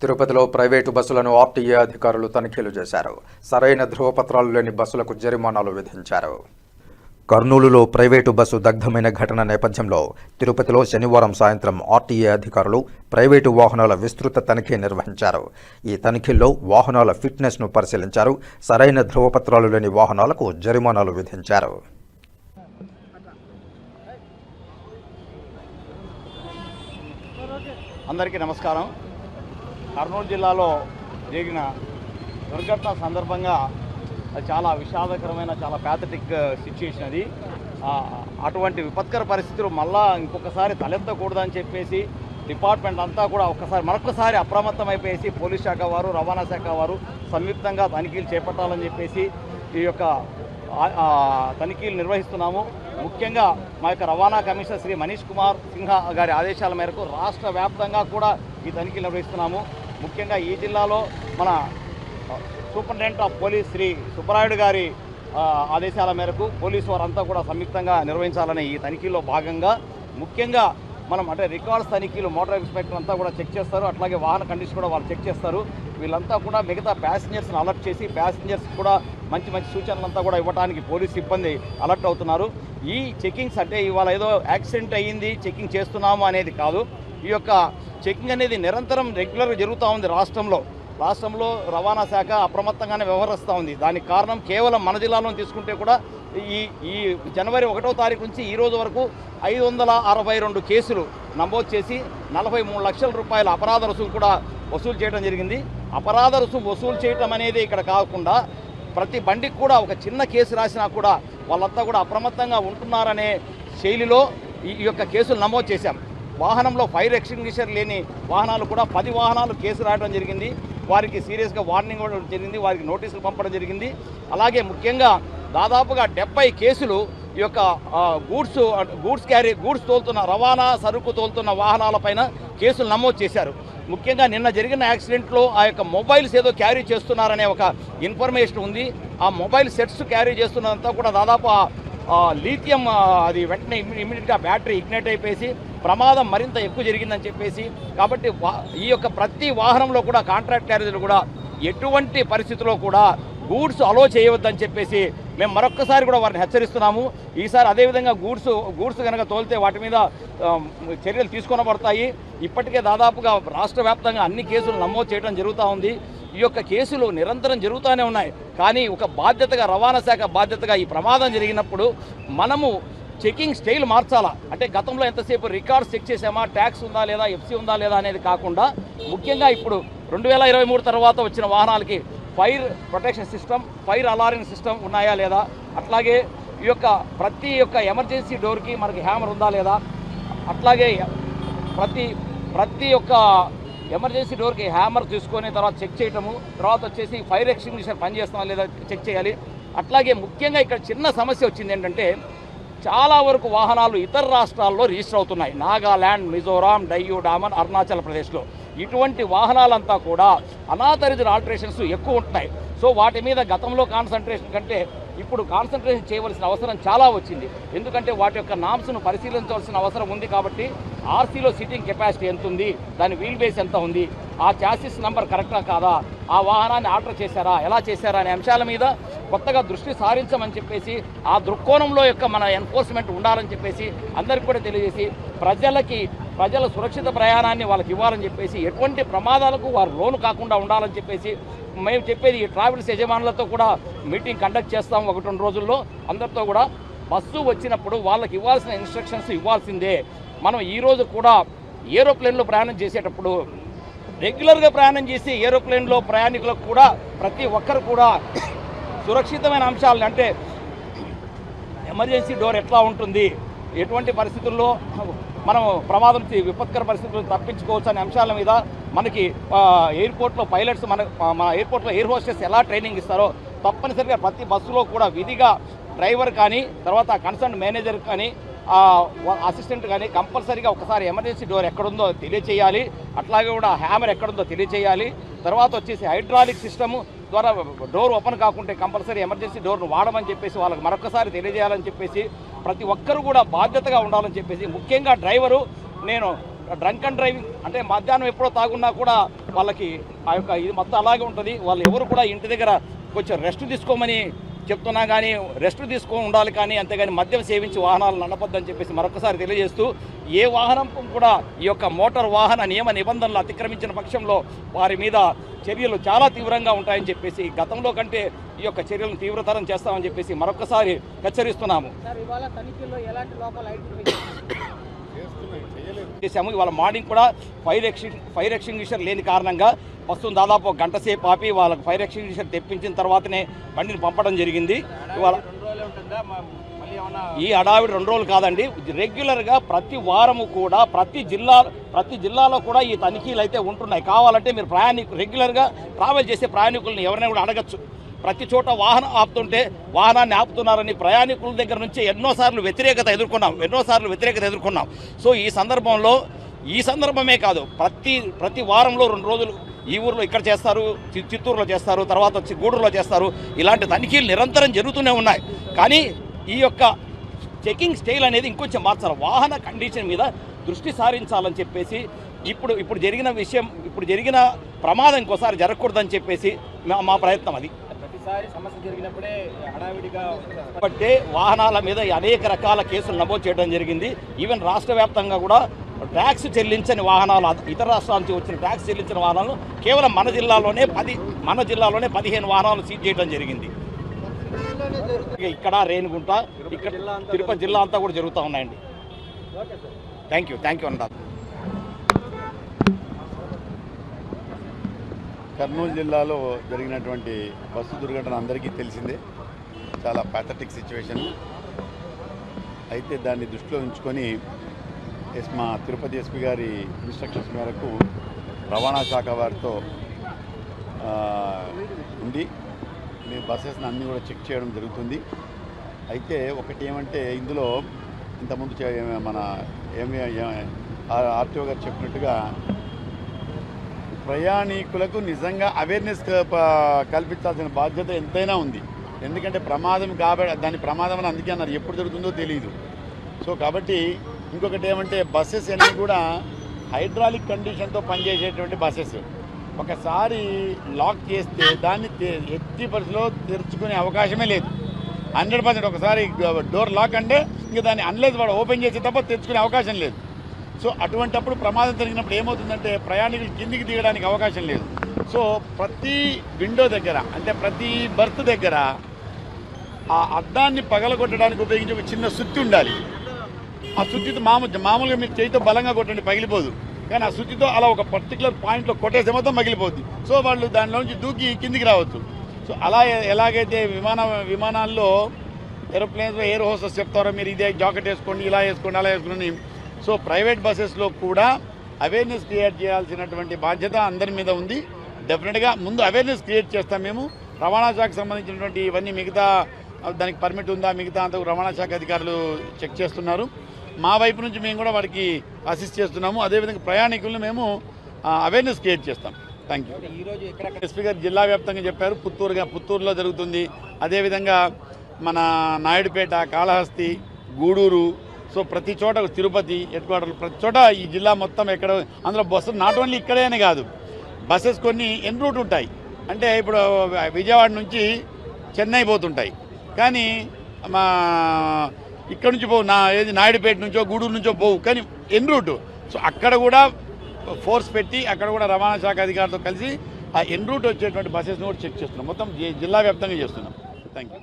తిరుపతిలో ప్రైవేటు బస్సులను ఆర్టీఏ అధికారులు తనిఖీలు చేశారు. సరైన ధృవపత్రాలు లేని బస్సులకు జరిమానాలు విధించారు. కర్నూలులో ప్రైవేటు బస్సు దగ్ధమైన ఘటన నేపథ్యంలో తిరుపతిలో శనివారం సాయంత్రం ఆర్టీఏ అధికారులు ప్రైవేటు వాహనాల విస్తృత తనిఖీ నిర్వహించారు. ఈ తనిఖీల్లో వాహనాల ఫిట్నెస్ను పరిశీలించారు. సరైన ధృవపత్రాలు లేని వాహనాలకు జరిమానాలు విధించారు. అందరికీ నమస్కారం. కర్నూలు జిల్లాలో జరిగిన దుర్ఘటన సందర్భంగా చాలా విషాదకరమైన చాలా ప్యాథటిక్ సిచ్యుయేషన్ uh, అది. అటువంటి విపత్కర పరిస్థితులు మళ్ళా ఇంకొకసారి తలెత్తకూడదని చెప్పేసి డిపార్ట్మెంట్ అంతా కూడా ఒక్కసారి మరొకసారి అప్రమత్తం అయిపోయేసి పోలీస్ శాఖ వారు రవాణా శాఖ వారు సంయుక్తంగా తనిఖీలు చేపట్టాలని చెప్పేసి ఈ యొక్క తనిఖీలు నిర్వహిస్తున్నాము. ముఖ్యంగా మా యొక్క రవాణా కమిషనర్ శ్రీ మనీష్ కుమార్ సింహ గారి ఆదేశాల మేరకు రాష్ట్ర వ్యాప్తంగా కూడా ఈ తనిఖీలు నిర్వహిస్తున్నాము. ముఖ్యంగా ఈ జిల్లాలో మన superintendent of police Shri Subbarayudu గారి ఆదేశాల మేరకు పోలీసు వారంతా కూడా సంయుక్తంగా నిర్వహించాలనే ఈ తనిఖీలో భాగంగా ముఖ్యంగా మనం అంటే రికార్డ్స్ తనిఖీలు మోటార్ ఇన్స్పెక్టర్ అంతా కూడా చెక్ చేస్తారు. అట్లాగే వాహన కండిషన్ కూడా వాళ్ళు చెక్ చేస్తారు. వీళ్ళంతా కూడా మిగతా ప్యాసింజర్స్ని అలర్ట్ చేసి ప్యాసింజర్స్ కూడా మంచి మంచి సూచనలంతా కూడా ఇవ్వడానికి పోలీస్ సిబ్బంది అలర్ట్ అవుతున్నారు. ఈ చెకింగ్స్ అంటే ఇవాళ ఏదో యాక్సిడెంట్ అయ్యింది చెకింగ్ చేస్తున్నాము అనేది కాదు. ఈ యొక్క చెకింగ్ అనేది నిరంతరం రెగ్యులర్గా జరుగుతూ ఉంది రాష్ట్రంలో. రాష్ట్రంలో రవాణా శాఖ అప్రమత్తంగానే వ్యవహరిస్తూ ఉంది. దానికి కారణం కేవలం మన జిల్లాలో తీసుకుంటే కూడా ఈ ఈ జనవరి ఒకటో తారీఖు నుంచి ఈ రోజు వరకు ఐదు వందల అరవై రెండు కేసులు నమోదు చేసి నలభై మూడు లక్షల రూపాయల అపరాధ రుసుము కూడా వసూలు చేయడం జరిగింది. అపరాధ రుసుము వసూలు చేయటం అనేది ఇక్కడ కాకుండా ప్రతి బండికి కూడా ఒక చిన్న కేసు రాసినా కూడా వాళ్ళంతా కూడా అప్రమత్తంగా ఉంటున్నారనే శైలిలో ఈ యొక్క కేసులు నమోదు చేశాం. వాహనంలో ఫైర్ ఎక్స్టింగ్విషర్ లేని వాహనాలు కూడా పది వాహనాలు కేసు రాయడం జరిగింది. వారికి సీరియస్గా వార్నింగ్ ఇవ్వడం జరిగింది. వారికి నోటీసులు పంపడం జరిగింది. అలాగే ముఖ్యంగా దాదాపుగా డెబ్బై కేసులు ఈ యొక్క గూడ్స్ గూడ్స్ క్యారీ గూడ్స్ తోలుతున్న రవాణా సరుకు తోలుతున్న వాహనాలపైన కేసులు నమోదు చేశారు. ముఖ్యంగా నిన్న జరిగిన యాక్సిడెంట్లో ఆ యొక్క మొబైల్స్ ఏదో క్యారీ చేస్తున్నారనే ఒక ఇన్ఫర్మేషన్ ఉంది. ఆ మొబైల్ సెట్స్ క్యారీ చేస్తున్నదంతా కూడా దాదాపు లీథియం అది వెంటనే ఇమీడియట్గా బ్యాటరీ ఇగ్నైట్ అయిపోయి ప్రమాదం మరింత ఎక్కువ జరిగిందని చెప్పేసి కాబట్టి ఈ యొక్క ప్రతి వాహనంలో కూడా కాంట్రాక్ట్ క్యారేజీలు కూడా ఎటువంటి పరిస్థితుల్లో కూడా గూడ్స్ అలో చేయవద్దని చెప్పేసి మేము మరొక్కసారి కూడా వారిని హెచ్చరిస్తున్నాము. ఈసారి అదేవిధంగా గూడ్స్ గూడ్స్ కనుక తోలితే వాటి మీద చర్యలు తీసుకొనబడతాయి. ఇప్పటికే దాదాపుగా రాష్ట్ర వ్యాప్తంగా అన్ని కేసులు నమోదు చేయడం జరుగుతూ ఉంది. ఈ యొక్క కేసులు నిరంతరం జరుగుతూనే ఉన్నాయి. కానీ ఒక బాధ్యతగా రవాణా శాఖ బాధ్యతగా ఈ ప్రమాదం జరిగినప్పుడు మనము చెకింగ్ స్టైల్ మార్చాలా? అంటే గతంలో ఎంతసేపు రికార్డ్స్ చెక్ చేసామా ట్యాక్స్ ఉందా లేదా? ఎఫ్సీ ఉందా లేదా అనేది కాకుండా ముఖ్యంగా ఇప్పుడు రెండు వేల ఇరవై మూడు తర్వాత వచ్చిన వాహనాలకి fire protection system fire alarming system ఉన్నాయా లేదా? అట్లాగే ఈ యొక్క ప్రతి యొక్క ఎమర్జెన్సీ డోర్కి మనకి హ్యామర్ ఉందా లేదా? అట్లాగే ప్రతి ప్రతి ఒక్క ఎమర్జెన్సీ డోర్కి హ్యామర్ తీసుకొని తర్వాత చెక్ చేయటము తర్వాత వచ్చేసి ఫైర్ ఎక్స్టింగ్విషర్ పనిచేస్తున్నా లేదా చెక్ చేయాలి. అట్లాగే ముఖ్యంగా ఇక్కడ చిన్న సమస్య వచ్చింది ఏంటంటే చాలా వరకు వాహనాలు ఇతర రాష్ట్రాల్లో రిజిస్టర్ అవుతున్నాయి. నాగాల్యాండ్ మిజోరాం డయ్యూ డామన్ అరుణాచల్ ప్రదేశ్లో. ఇటువంటి వాహనాలంతా కూడా అనాథరైజ్డ్ ఆల్టరేషన్స్ ఎక్కువ ఉంటున్నాయి. సో వాటి మీద గతంలో కాన్సన్ట్రేషన్ కంటే ఇప్పుడు కాన్సన్ట్రేషన్ చేయవలసిన అవసరం చాలా వచ్చింది. ఎందుకంటే వాటి యొక్క నామ్స్ను పరిశీలించవలసిన అవసరం ఉంది కాబట్టి ఆర్సీలో సిట్టింగ్ కెపాసిటీ ఎంత ఉంది దాని వీల్ బేస్ ఎంత ఉంది ఆ చాసిస్ నంబర్ కరెక్టా కాదా ఆ వాహనాన్ని ఆర్డర్ చేశారా ఎలా చేశారా అనే అంశాల మీద కొత్తగా దృష్టి సారించమని చెప్పేసి ఆ దృక్కోణంలో యొక్క మన ఎన్ఫోర్స్మెంట్ ఉండాలని చెప్పేసి అందరికి కూడా తెలియజేసి ప్రజలకి ప్రజల సురక్షిత ప్రయాణాన్ని వాళ్ళకి ఇవ్వాలని చెప్పేసి ఎటువంటి ప్రమాదాలకు వారు లోను కాకుండా ఉండాలని చెప్పేసి మేము చెప్పేది ఈ ట్రావెల్స్ యజమానులతో కూడా మీటింగ్ కండక్ట్ చేస్తాం ఒకటి రెండు రోజుల్లో. అందరితో కూడా బస్సు వచ్చినప్పుడు వాళ్ళకి ఇవ్వాల్సిన ఇన్స్ట్రక్షన్స్ ఇవ్వాల్సిందే. మనం ఈరోజు కూడా ఏరోప్లేన్లో ప్రయాణం చేసేటప్పుడు రెగ్యులర్గా ప్రయాణం చేసి ఏరోప్లేన్లో ప్రయాణికులకు కూడా ప్రతి ఒక్కరు కూడా సురక్షితమైన అంశాలను అంటే ఎమర్జెన్సీ డోర్ ఎట్లా ఉంటుంది ఎటువంటి పరిస్థితుల్లో మనం ప్రమాదం విపత్కర పరిస్థితులను తప్పించుకోవచ్చు అనే అంశాల మీద మనకి ఎయిర్పోర్ట్లో పైలట్స్ మన మన ఎయిర్పోర్ట్లో ఎయిర్ హోస్టెస్ ఎలా ట్రైనింగ్ ఇస్తారో తప్పనిసరిగా ప్రతి బస్సులో కూడా విధిగా డ్రైవర్ కానీ తర్వాత కన్సర్న్ మేనేజర్ కానీ అసిస్టెంట్ కానీ కంపల్సరీగా ఒకసారి ఎమర్జెన్సీ డోర్ ఎక్కడుందో తెలియచేయాలి. అట్లాగే కూడా హ్యామర్ ఎక్కడుందో తెలియచేయాలి. తర్వాత వచ్చేసి హైడ్రాలిక్ సిస్టము ద్వారా డోర్ ఓపెన్ కాకుంటే కంపల్సరీ ఎమర్జెన్సీ డోర్ను వాడమని చెప్పేసి వాళ్ళకి మరొకసారి తెలియజేయాలని చెప్పేసి ప్రతి ఒక్కరు కూడా బాధ్యతగా ఉండాలని చెప్పేసి ముఖ్యంగా డ్రైవరు నేను డ్రంక్ అండ్ డ్రైవింగ్ అంటే మధ్యాహ్నం ఎప్పుడో తాగున్నా కూడా వాళ్ళకి ఆ యొక్క ఇది మొత్తం అలాగే ఉంటుంది. వాళ్ళు ఎవరు కూడా ఇంటి దగ్గర కొంచెం రెస్ట్ తీసుకోమని చెప్తున్నా కానీ రెస్ట్ తీసుకొని ఉండాలి కానీ అంతేగాని మద్యం సేవించి వాహనాలు నడపద్దని చెప్పేసి మరొకసారి తెలియజేస్తూ ఏ వాహనం కూడా ఈ యొక్క మోటార్ వాహన నియమ నిబంధనలు అతిక్రమించిన పక్షంలో వారి మీద చర్యలు చాలా తీవ్రంగా ఉంటాయని చెప్పేసి గతంలో కంటే ఈ యొక్క చర్యలను తీవ్రతరం చేస్తామని చెప్పేసి మరొకసారి హెచ్చరిస్తున్నాము. చేశాము. ఇవాళ మార్నింగ్ కూడా ఫైర్ ఎక్స్టింగ్ ఫైర్ ఎక్స్టింగ్విషర్ లేని కారణంగా వస్తువును దాదాపు ఒక గంట సేపు ఆపి వాళ్ళకి ఫైర్ ఎక్స్టింగ్విషర్ తెప్పించిన తర్వాతనే బండిని పంపడం జరిగింది. ఇవాళ ఈ హడావిడి రెండు రోజులు కాదండి. రెగ్యులర్గా ప్రతి వారము కూడా ప్రతి జిల్లా ప్రతి జిల్లాలో కూడా ఈ తనిఖీలు అయితే ఉంటున్నాయి. కావాలంటే మీరు ప్రయాణికు రెగ్యులర్గా ట్రావెల్ చేసే ప్రయాణికులను ఎవరైనా కూడా అడగచ్చు. ప్రతి చోట వాహనం ఆపుతుంటే వాహనాన్ని ఆపుతున్నారని ప్రయాణికుల దగ్గర నుంచి ఎన్నోసార్లు వ్యతిరేకత ఎదుర్కొన్నాం ఎన్నోసార్లు వ్యతిరేకత ఎదుర్కొన్నాం. సో ఈ సందర్భంలో ఈ సందర్భమే కాదు ప్రతి ప్రతి వారంలో రెండు రోజులు ఈ ఊర్లో ఇక్కడ చేస్తారు చి- చిత్తూరులో చేస్తారు తర్వాత వచ్చి గూడూరులో చేస్తారు. ఇలాంటి తనిఖీలు నిరంతరం జరుగుతూనే ఉన్నాయి. కానీ ఈ యొక్క చెకింగ్ స్టైల్ అనేది ఇంకొంచెం మార్చాలి. వాహన కండిషన్ మీద దృష్టి సారించాలని చెప్పేసి ఇప్పుడు ఇప్పుడు జరిగిన విషయం ఇప్పుడు జరిగిన ప్రమాదం ఇంకోసారి జరగకూడదని చెప్పేసి మా- మా ప్రయత్నం అది. ప్రతిసారి సమస్య జరిగినప్పుడే హడావిడిగా కాబట్టి వాహనాల మీద అనేక రకాల కేసులు నమోదు చేయడం జరిగింది. ఈవెన్ రాష్ట్ర వ్యాప్తంగా కూడా ట్యాక్స్ చెల్లించని వాహనాలు ఇతర రాష్ట్రాల నుంచి వచ్చిన ట్యాక్స్ చెల్లించిన వాహనాలు కేవలం మన జిల్లాలోనే పది మన జిల్లాలోనే పదిహేను వాహనాలు సీజ్ చేయడం జరిగింది. ఇక ఇక్కడ రేణిగుంట ఇక్కడ తిరుపతి జిల్లా అంతా కూడా జరుగుతూ ఉన్నాయండి. థ్యాంక్ యూ థ్యాంక్ యూ అన్నారు కర్నూలు జిల్లాలో జరిగినటువంటి బస్సు దుర్ఘటన అందరికీ తెలిసిందే. చాలా ప్యాథటిక్ సిచ్యువేషన్ అయితే దాన్ని దృష్టిలో ఉంచుకొని ఎస్ మా తిరుపతి ఎస్పీ గారి ఇన్స్ట్రక్షన్స్ మేరకు రవాణా శాఖ వారితో ఉండి మీ బస్సెస్ని అన్నీ కూడా చెక్ చేయడం జరుగుతుంది. అయితే ఒకటి ఏమంటే ఇందులో ఇంతకుముందు చే- మన ఏమి ఆర్టీఓ గారు చెప్పినట్టుగా ప్రయాణికులకు నిజంగా అవేర్నెస్ కల్పించాల్సిన బాధ్యత ఎంతైనా ఉంది. ఎందుకంటే ప్రమాదం కాబట్టి దాని ప్రమాదం అని అందుకే అన్నారు. ఎప్పుడు జరుగుతుందో తెలియదు సో కాబట్టి ఇంకొకటి ఏమంటే బస్సెస్ అన్నీ కూడా హైడ్రాలిక్ కండిషన్తో పనిచేసేటువంటి బస్సెస్ ఒకసారి లాక్ చేస్తే దాన్ని ఎత్తి ఎట్టి పరిస్థితిలో తెరుచుకునే అవకాశమే లేదు. హండ్రెడ్ పర్సెంట్ ఒకసారి డోర్ లాక్ అంటే ఇంకా దాన్ని అన్లెస్ వాడు ఓపెన్ చేసే తప్ప తెరుచుకునే అవకాశం లేదు. సో అటువంటప్పుడు ప్రమాదం జరిగినప్పుడు ఏమవుతుందంటే ప్రయాణికులు కిందికి దిగడానికి అవకాశం లేదు. సో ప్రతి విండో దగ్గర అంటే ప్రతి బర్త్ దగ్గర ఆ అద్దాన్ని పగలగొట్టడానికి ఉపయోగించే ఒక చిన్న సుత్తి ఉండాలి. ఆ సుత్తితో మామూలు మామూలుగా మీరు చేయితో బలంగా కొట్టండి పగిలిపోదు. కానీ ఆ సుత్తితో అలా ఒక పర్టికులర్ పాయింట్లో కొట్టేస్తే మొత్తం పగిలిపోద్ది సో వాళ్ళు దానిలోంచి దూకి కిందికి రావచ్చు సో అలా ఎలాగైతే విమాన విమానాల్లో ఏరోప్లేన్స్లో ఎయిర్ హోస్టెస్ చెప్తారో మీరు ఇదే జాకెట్ వేసుకోండి ఇలా వేసుకోండి అలా వేసుకోండి సో ప్రైవేట్ బస్సెస్లో కూడా అవేర్నెస్ క్రియేట్ చేయాల్సినటువంటి బాధ్యత అందరి మీద ఉంది. డెఫినెట్గా ముందు అవేర్నెస్ క్రియేట్ చేస్తాం మేము. రవాణా శాఖకు సంబంధించినటువంటి ఇవన్నీ మిగతా దానికి పర్మిట్ ఉందా మిగతా అంతా రవాణా శాఖ అధికారులు చెక్ చేస్తున్నారు. మా వైపు నుంచి మేము కూడా వారికి అసిస్ట్ చేస్తున్నాము. అదేవిధంగా ప్రయాణికులను మేము అవేర్నెస్ క్రియేట్ చేస్తాం. థ్యాంక్ యూ ఈ రోజు ఎక్కడ ఎస్పీ గారు జిల్లా వ్యాప్తంగా చెప్పారు. పుత్తూరుగా పుత్తూరులో జరుగుతుంది. అదేవిధంగా మన నాయుడుపేట కాళహస్తి గూడూరు సో ప్రతి చోట తిరుపతి హెడ్ క్వార్టర్ ప్రతి చోట ఈ జిల్లా మొత్తం ఎక్కడ అందులో బస్సులు నాట్ ఓన్లీ ఇక్కడే అని కాదు. బస్సెస్ కొన్ని ఎన్ రూట్ ఉంటాయి. అంటే ఇప్పుడు విజయవాడ నుంచి చెన్నై పోతుంటాయి. కానీ మా ఇక్కడ నుంచి పోవు నా ఏది నాయుడుపేట నుంచో గూడూరు నుంచో పోవు. కానీ ఎన్ రూటు సో అక్కడ కూడా ఫోర్స్ పెట్టి అక్కడ కూడా రవాణా శాఖ అధికారులతో కలిసి ఆ ఎన్ రూట్ వచ్చేటువంటి బస్సెస్ని కూడా చెక్ చేస్తున్నాం. మొత్తం జిల్లా వ్యాప్తంగా చేస్తున్నాం. Thank you